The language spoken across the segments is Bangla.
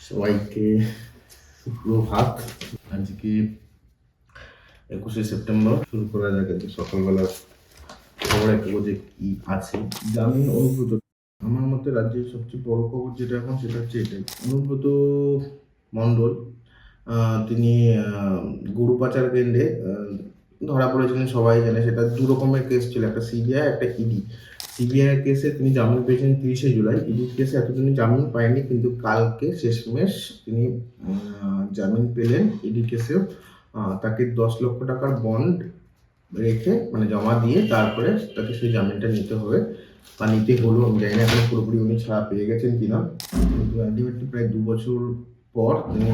সবাইকে সুপ্রভাত আজকে একুশে সেপ্টেম্বর শুরু করা যাক সকালবেলা খবরের কাগজে কি আছে। জামিন অনুব্রত। আমার মতে রাজ্যের সবচেয়ে বড় খবর যেটা এখন সেটা হচ্ছে এটাই অনুব্রত মণ্ডল আহ, তিনি গরু পাচার কেন্দ্রে ধরা পড়েছিলেন সবাই জানে। সেটা দু রকমের কেস ছিল। একটা সিবিআই একটা ইডি সিবিআই কেসে তিনি জামিন পেয়েছেন তিরিশে জুলাই। ইডির কেসে এতদিন জামিন পায়নি, কিন্তু কালকে শেষমেশ তিনি জামিন পেলেন ইডি কেসেও তাকে দশ লক্ষ টাকার বন্ড রেখে মানে জমা দিয়ে তারপরে তাকে সেই জামিনটা নিতে হবে। বা নিতে হলো আমি জানি না এখন পুরোপুরি উনি ছাড়া পেয়ে গেছেন কিনা। কিন্তু প্রায় দু বছর পর তিনি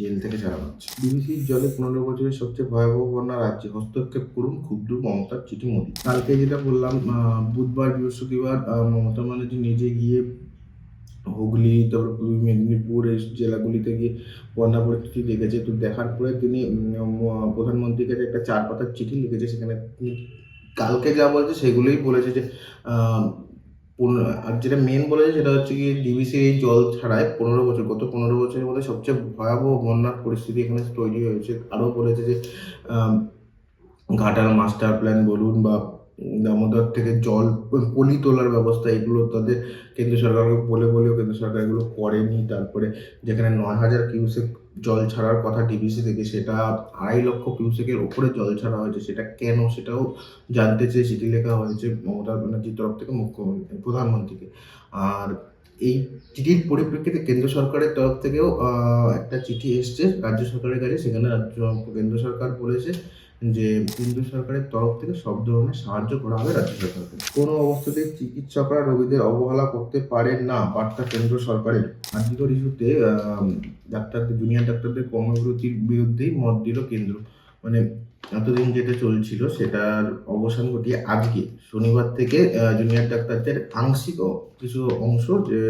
জেল থেকে ছাড়া পাচ্ছে বিবিসির জলে পনেরো বছরের সবচেয়ে ভয়াবহ বন্যা রাজ্যে হস্তক্ষেপ করুন ক্ষুদ্র মমতার চিঠি মোদী। কালকে যেটা বললাম বুধবার, বৃহস্পতিবার মমতা ব্যানার্জি নিজে গিয়ে হুগলি তারপর পূর্ব মেদিনীপুর এই জেলাগুলিতে গিয়ে বন্যা পরিস্থিতি দেখেছে। তো দেখার পরে তিনি প্রধানমন্ত্রীর কাছে একটা চার পাতার চিঠি লিখেছে, সেখানে কালকে যা বলছে সেগুলোই বলেছে যে পনেরো- আর যেটা মেন বলেছে সেটা হচ্ছে কি ডিবিসির এই জল ছাড়ায় পনেরো বছর, গত পনেরো বছরের মধ্যে সবচেয়ে ভয়াবহ বন্যার পরিস্থিতি এখানে তৈরি হয়েছে। আরও বলেছে যে ঘাটাল মাস্টার প্ল্যান বলুন বা দামোদর থেকে জল পলি তোলার ব্যবস্থা, এগুলো তাদের কেন্দ্র সরকারকে বলে বলেও কেন্দ্র সরকার এগুলো করেনি। তারপরে যেখানে নয় হাজার কিউসেক জল ছাড়ার কথা টিভিসি থেকে সেটা আড়াই লক্ষ কিউসেকের ওপরে জল ছাড়া হয়েছে। সেটা কেন সেটাও জানতে চেয়ে চিঠি লেখা হয়েছে মমতা ব্যানার্জির তরফ থেকে মুখ্যমন্ত্রী, প্রধানমন্ত্রীকে। আর এই চিঠির পরিপ্রেক্ষিতে কেন্দ্র সরকারের তরফ থেকেও একটা চিঠি এসছে। রাজ্য সরকারের কাছে, সেখানে রাজ্য, কেন্দ্র সরকার বলেছে যে কেন্দ্র সরকারের তরফ থেকে সব ধরনের সাহায্য করা হবে রাজ্য সরকারকে। কোনো অবস্থাতেই চিকিৎসকরা রোগীদের অবহেলা করতে পারেন না, বার্তা কেন্দ্র সরকারের। আর্থিক ইস্যুতে ডাক্তারদের জুনিয়র ডাক্তারদের কর্মবিরতির বিরুদ্ধেই মত দিল কেন্দ্র। মানে এতদিন যেটা চলছিল সেটার অবসান ঘটিয়ে আজকে, শনিবার থেকে জুনিয়র ডাক্তারদের আংশিক কিছু অংশ যে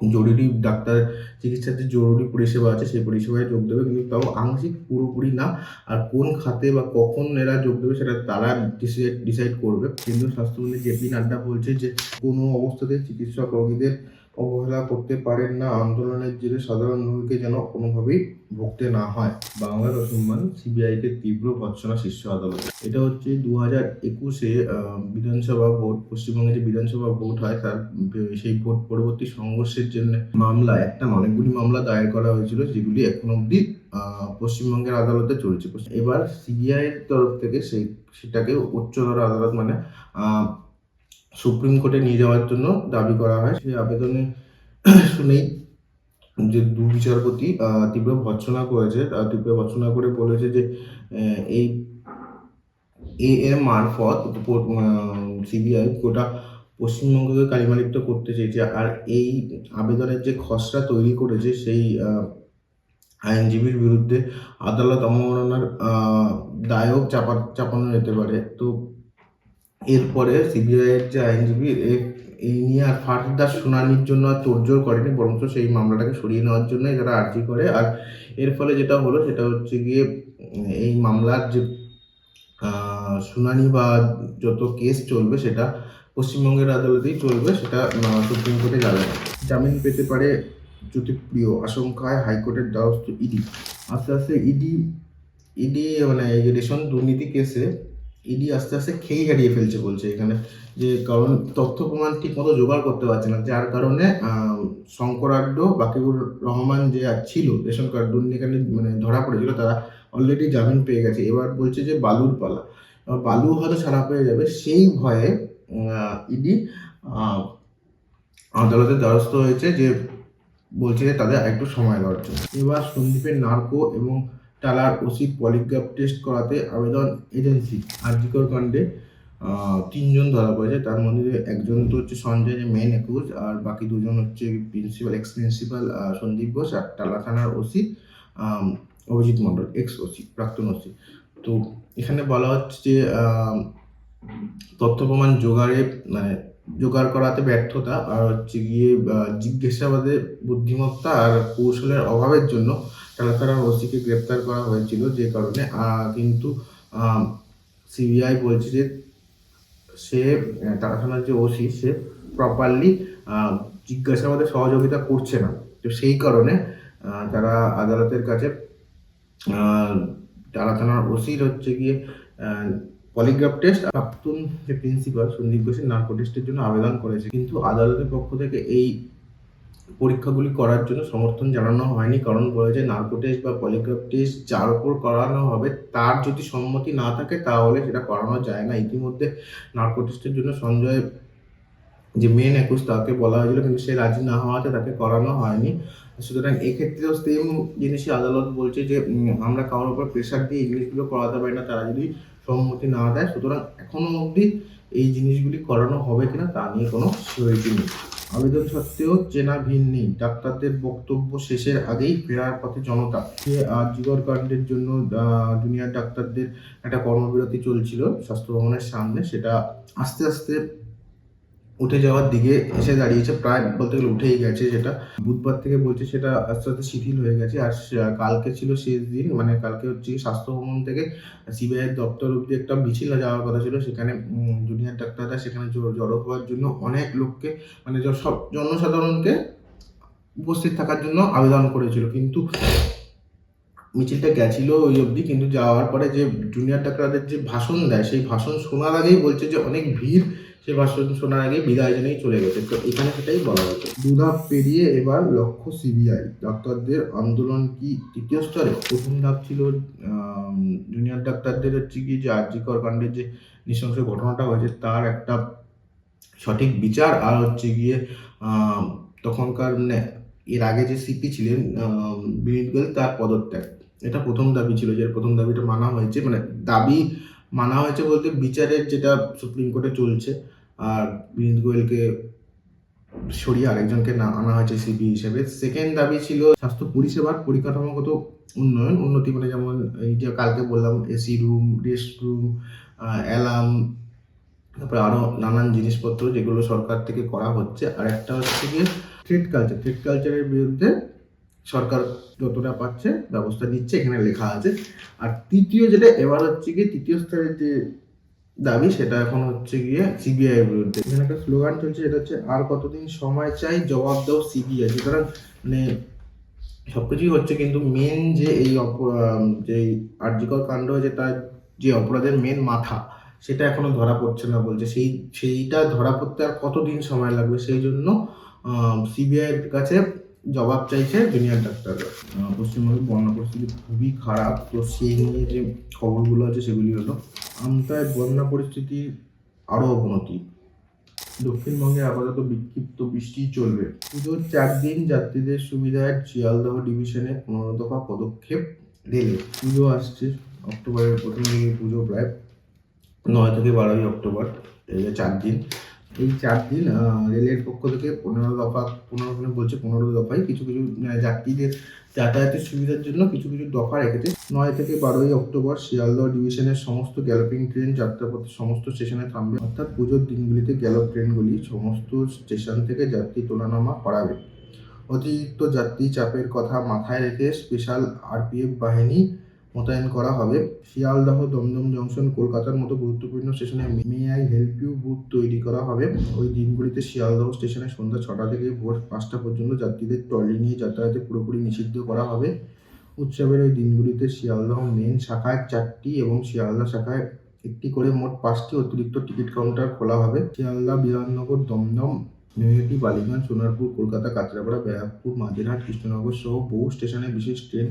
জরুরি ডাক্তার চিকিৎসার যে জরুরি পরিষেবা আছে, সেই পরিষেবায় যোগ দেবে। কিন্তু তাও আংশিক পুরোপুরি না। আর কোন খাতে বা কখন এরা যোগ দেবে সেটা তারা ডিসাইড ডিসাইড করবে। কেন্দ্রীয় স্বাস্থ্যমন্ত্রী জেপি নাড্ডা বলছে যে, কোনো অবস্থাতে চিকিৎসক রোগীদের অবহেলা করতে পারেন না। আন্দোলনের জেরে সাধারণ রোগীকে যেন কোনোভাবেই ভুগতে না হয়। বাংলার অসম্মান সিবিআইকে তীব্র ভৎসনা শীর্ষ আদালত। এটা হচ্ছে দু হাজার একুশে বিধানসভা ভোট, পশ্চিমবঙ্গে যে বিধানসভা ভোট হয়, তার সেই ভোট পরবর্তী সংঘর্ষের জন্য মামলা, একটা অনেকগুলি মামলা দায়ের করা হয়েছিল, যেগুলি এখন অবধি পশ্চিমবঙ্গের আদালতে চলছে। এবার সিবিআই এর তরফ থেকে সেই, সেটাকে উচ্চতর আদালত মানে সুপ্রিম কোর্টে নিয়ে যাওয়ার জন্য দাবি করা হয়। সেই আবেদনে শুনেই যে দু বিচারপতি তীব্র ভর্ৎসনা করেছে। তীব্র ভর্ৎসনা করে বলেছে যে এই এ এর মারফত সিবিআই গোটা পশ্চিমবঙ্গকে কালিমালিপ্ত করতে চেয়েছে। আর এই আবেদনের যে খসড়া তৈরি করেছে, সেই আইনজীবীর বিরুদ্ধে আদালত অবমাননার দায়ক চাপা, চাপানো যেতে পারে। তো এরপরে সিবিআই এর যে আইনজীবী এই নিয়ে আর ফার্দার শুনানির জন্য আর তোড়জোড় করেনি, বরঞ্চ সেই মামলাটাকে সরিয়ে নেওয়ার জন্যই তারা আর্জি করে। আর এর ফলে যেটা হলো, সেটা হচ্ছে গিয়ে, এই মামলার যে শুনানি বা যত কেস চলবে, সেটা পশ্চিমবঙ্গের আদালতেই চলবে, সেটা সুপ্রিম কোর্টে যাবে জামিন পেতে পারে জ্যোতিপ্রিয় আশঙ্কায় হাইকোর্টের দ্বারস্থ ইডি। আস্তে আস্তে ইডি ইডি মানে এই রেশন দুর্নীতি কেসে ইডি আস্তে আস্তে খেই হারিয়ে ফেলছে বলছে এখানে। যে কারণ তথ্য প্রমাণ ঠিক মতো জোগাড় করতে পারছে না। যার কারণে আহ, শঙ্করাড্ড বাকিবুর রহমান যে ছিল রেশন কার্ড দুর্নীতি মানে ধরা পড়েছিল তারা অলরেডি জামিন পেয়ে গেছে। এবার বলছে যে বালুর পালা। বালু হয়তো ছাড়া পেয়ে যাবে। সেই ভয়ে ইডি আদালতের দ্বারস্থ হয়েছে যে বলছে যে তাদের একটু সময় জন্য। এবার সন্দীপের নার্কো এবং টালার ওসি পলিগ্রাফ টেস্ট করাতে আবেদন এজেন্সি, আর্জিকর কাণ্ডে তিনজন ধরা পড়েছে। তার মধ্যে একজন তো হচ্ছে সঞ্জয় যে মেন একুজ আর বাকি দুজন হচ্ছে principal ex principal Sandip Ghosh আর টালা থানার OC Abhijit Mondal ex OC, প্রাক্তন ওসি। তো এখানে বলা হচ্ছে যে তথ্য প্রমাণ জোগাড়ে মানে জোগাড় করাতে ব্যর্থতা, আর হচ্ছে গিয়ে জিজ্ঞাসাবাদে বুদ্ধিমত্তা আর কৌশলের অভাবের জন্য টালাতারা ওসিকে গ্রেপ্তার করা হয়েছিল যে কারণে কিন্তু সিবিআই বলছে যে সে টালা থানার যে ওসি সে প্রপারলি জিজ্ঞাসাবাদে সহযোগিতা করছে না তো সেই কারণে তারা আদালতের কাছে তারা থানার ওসির হচ্ছে গিয়ে পলিগ্রাফ টেস্ট প্রাক্তন যে প্রিন্সিপাল সন্দীপ ঘোষের নার্কো টেস্টের জন্য আবেদন করেছে কিন্তু আদালতের পক্ষ থেকে এই পরীক্ষাগুলি করার জন্য সমর্থন জানানো হয়নি। কারণ বলেছে নার্কো টেস্ট বা পলিগ্রাফ টেস্ট যার উপর করানো হবে, তার যদি সম্মতি না থাকে তাহলে সেটা করানো যায় না। ইতিমধ্যে নার্কো টেস্টের জন্য সঞ্জয় যে মেন একুশ তাকে বলা হয়েছিল, কিন্তু সে রাজি না হওয়াতে তাকে করানো হয়নি। সুতরাং এক্ষেত্রেও সেম জিনিসই আদালত বলছে যে আমরা কারোর উপর প্রেশার দিয়ে এই জিনিসগুলো করাতে পারি না, তারা যদি সম্মতি না দেয়। সুতরাং এখনও অবধি এই জিনিসগুলি করানো হবে কিনা তা নিয়ে কোনো সিওরিটি নেই। আবেদন সত্ত্বেও চেনা ভিন নেই। ডাক্তারদের বক্তব্য শেষের আগেই ফেরার পথে জনতা। যে জিগর কাণ্ডের জন্য জুনিয়র ডাক্তারদের একটা কর্মবিরতি চলছিল স্বাস্থ্য ভবনের সামনে। সেটা আস্তে আস্তে উঠে যাওয়ার দিকে এসে দাঁড়িয়েছে, প্রায় বলতে গেলে উঠেই গেছে যেটা। বুধবার থেকে বলছে সেটা আস্তে আস্তে শিথিল হয়ে গেছে। আর কালকে ছিল শেষ দিন মানে কালকে হচ্ছে স্বাস্থ্য ভবন থেকে সিবিআই দপ্তর অব্দি একটা মিছিল যাওয়ার কথা ছিল। সেখানে জুনিয়র ডাক্তাররা সেখানে জড়ো হওয়ার জন্য অনেক লোককে মানে সব জনসাধারণকে উপস্থিত থাকার জন্য আবেদন করেছিল। কিন্তু মিছিলটা গেছিল ওই অবধি, কিন্তু যাওয়ার পরে যে জুনিয়র ডাক্তারদের যে ভাষণ দেয়, সেই ভাষণ শোনার আগেই বলছে যে অনেক ভিড় সেই ভাষণ শোনার আগে বিদায় জানিয়ে চলে গেছে। তো এখানে সেটাই বলা হয়েছে। দুধাপ পেরিয়ে এবার লক্ষ্য সিবিআই। ডাক্তারদের আন্দোলন কি তৃতীয় স্তরে? প্রথম ধাপ ছিল জুনিয়র ডাক্তারদের হচ্ছে কি যে আর আর্যিকর কাণ্ডের যে নৃশংস ঘটনাটা হয়েছে, তার একটা সঠিক বিচার আর হচ্ছে গিয়ে তখনকার মানে এর আগে যে সিপি ছিলেন বিনীত গোয়েল, তার পদত্যাগ। এটা প্রথম দাবি ছিল যে, প্রথম দাবিটা মানা হয়েছে মানে দাবি মানা হয়েছে বলতে বিচারের যেটা সুপ্রিম কোর্টে চলছে, আর বিনীত গোয়েলকে সরিয়ে আরেকজনকে না আনা হয়েছে সিপি হিসেবে। সেকেন্ড দাবি ছিল স্বাস্থ্য পরিষেবার পরিকাঠামোগত উন্নয়ন, উন্নতি মানে যেমন এই যে কালকে বললাম AC room rest room alarm তারপরে আরও নানান জিনিসপত্র যেগুলো সরকার থেকে করা হচ্ছে। আর একটা হচ্ছে গিয়ে ট্রেড কালচার ট্রেড কালচারের বিরুদ্ধে সরকার যতটা পাচ্ছে, ব্যবস্থা নিচ্ছে, এখানে লেখা আছে। আর তৃতীয় যেটা, এবার হচ্ছে গিয়ে তৃতীয় স্তরের যে দাবি, সেটা এখন হচ্ছে গিয়ে সিবিআই এর বিরুদ্ধে। এখানে একটা স্লোগান চলছে যেটা হচ্ছে, আর কতদিন সময় চাই? জবাব দাও সিবিআই সুতরাং মানে সবকিছুই হচ্ছে কিন্তু মেন যে এই যে আর্যিকর কাণ্ড হয়েছে তার যে অপরাধের মেন মাথা, সেটা এখনও ধরা পড়ছে না বলছে। সেই, সেইটা ধরা পড়তে আর কতদিন সময় লাগবে? সেই জন্য সিবিআইয়ের কাছে জবাব চাইছে জুনিয়র ডাক্তাররা। পশ্চিমবঙ্গের বন্যা পরিস্থিতি খুবই খারাপ। তো সেই নিয়ে যে খবরগুলো আছে সেগুলি হলো, আমতায় বন্যা পরিস্থিতির আরও অবনতি। দক্ষিণবঙ্গে আপাতত বিক্ষিপ্ত বৃষ্টি চলবে। পুজোর চার দিন যাত্রীদের সুবিধায় শিয়ালদহ ডিভিশনে পনেরো দফা পদক্ষেপ রেলে। পুজো আসছে অক্টোবরের প্রথম দিকে পুজো প্রায় নয় থেকে বারোই অক্টোবর চার দিন। এই চার দিন রেলের পক্ষ থেকে পনেরো দফা, পনেরো বলছে পনেরো দফায় কিছু কিছু যাত্রীদের যাতায়াতের সুবিধার জন্য কিছু কিছু দফা রেখেছে। নয় থেকে বারোই অক্টোবর শিয়ালদহ ডিভিশনের সমস্ত গ্যালোপিং ট্রেন যাত্রাপথে সমস্ত স্টেশনে থামবে। অর্থাৎ পুজোর দিনগুলিতে গ্যালপ ট্রেনগুলি সমস্ত স্টেশন থেকে যাত্রী তোলানামা করাবে। অতিরিক্ত যাত্রী চাপের কথা মাথায় রেখে স্পেশাল আরপিএফ বাহিনী মোতায়েন করা হবে। শিয়ালদহ দমদম জংশন কলকাতার মতো গুরুত্বপূর্ণ স্টেশনে may I help you booth তৈরি করা হবে। ওই দিনগুলিতে শিয়ালদহ স্টেশনে সন্ধ্যা ছটা থেকে ভোর পাঁচটা পর্যন্ত যাত্রীদের ট্রলি নিয়ে যাতায়াতে পুরোপুরি নিষিদ্ধ করা হবে। উৎসবের ওই দিনগুলিতে শিয়ালদহ মেন শাখায় চারটি এবং শিয়ালদা শাখায় একটি করে মোট পাঁচটি অতিরিক্ত টিকিট কাউন্টার খোলা হবে। শিয়ালদা বিধাননগর দমদম নৈহাটি বালিগঞ্জ সোনারপুর কলকাতা কাঁচরাপাড়া ব্যারাকপুর মাঝেরহাট কৃষ্ণনগর সহ বহু স্টেশনে বিশেষ ট্রেন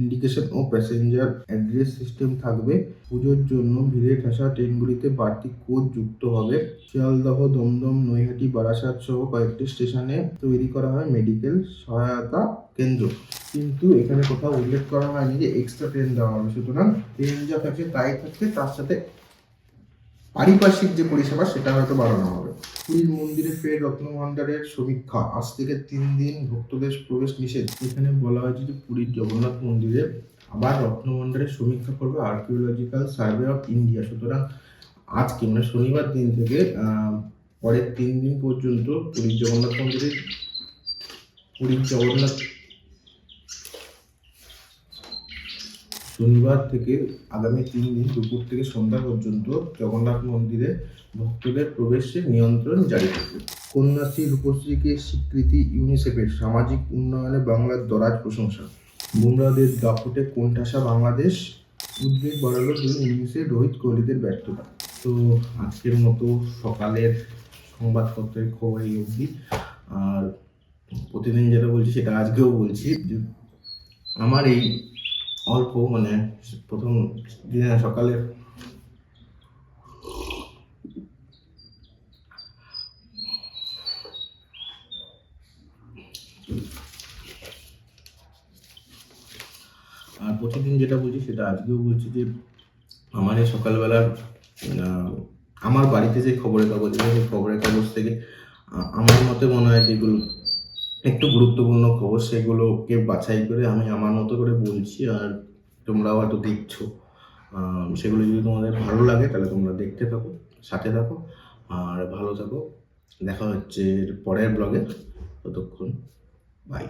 ইন্ডিকেশন ও প্যাসেঞ্জার অ্যাড্রেস সিস্টেম থাকবে। পুজোর জন্য ভিড়ে ঠাসা ট্রেনগুলিতে বাড়তি কোচ যুক্ত হবে। শিয়ালদহ, দমদম, নৈহাটি, বারাসাত সহ কয়েকটি স্টেশনে তৈরি করা হয় মেডিকেল সহায়তা কেন্দ্র। কিন্তু এখানে কোথাও উল্লেখ করা হয়নি যে এক্সট্রা ট্রেন দেওয়া হবে। সুতরাং ট্রেন যা থাকছে তাই থাকছে, তার সাথে পারিপার্শ্বিক যে পরিষেবা, সেটা হয়তো বাড়ানো হবে। পুরীর মন্দিরে ফের রত্নভাণ্ডারের সমীক্ষা। আজ থেকে তিন দিন ভক্তদের প্রবেশ নিষেধ। এখানে বলা হয়েছে যে পুরীর জগন্নাথ মন্দিরে আবার রত্নভাণ্ডারের সমীক্ষা করবে আর্কিওলজিক্যাল সার্ভে অফ ইন্ডিয়া সুতরাং আজকে মানে শনিবার দিন থেকে পরের তিন দিন পর্যন্ত পুরীর জগন্নাথ মন্দিরে পুরীর জগন্নাথ শনিবার থেকে আগামী তিন দিন দুপুর থেকে সন্ধ্যা পর্যন্ত জগন্নাথ মন্দিরে ভক্তদের প্রবেশে নিয়ন্ত্রণ জারি থাকবে কন্যাশ্রী, রূপশ্রীকে স্বীকৃতি ইউনিসেফের সামাজিক উন্নয়নে বাংলার দরাজ প্রশংসা। বুমরাদের দাপটে কোণঠাসা বাংলাদেশ উদ্বেগ বাড়ালো দুই ইনিংসে রোহিত কোহলিদের ব্যর্থতা। তো আজকের মতো সকালের সংবাদপত্রের খবর এই অবধি। আর প্রতিদিন যেটা বলছি সেটা আজকেও বলছি যে আমার এই অল্প মানে প্রথম দিনে সকালে আর প্রতিদিন যেটা বলছি সেটা আজকেও বলছি যে আমার এই সকালবেলার আমার বাড়িতে যে খবরের কাগজ সেই খবরের কাগজ থেকে আমার মতে মনে হয় যেগুলো একটু গুরুত্বপূর্ণ খবর সেগুলোকে বাছাই করে আমি আমার মতো করে বলছি আর তোমরাও হয়তো দেখছ। সেগুলো যদি তোমাদের ভালো লাগে তাহলে তোমরা দেখতে থাকো, সাথে থাকো আর ভালো থাকো। দেখা হচ্ছে পরের ব্লগে। ততক্ষণ বাই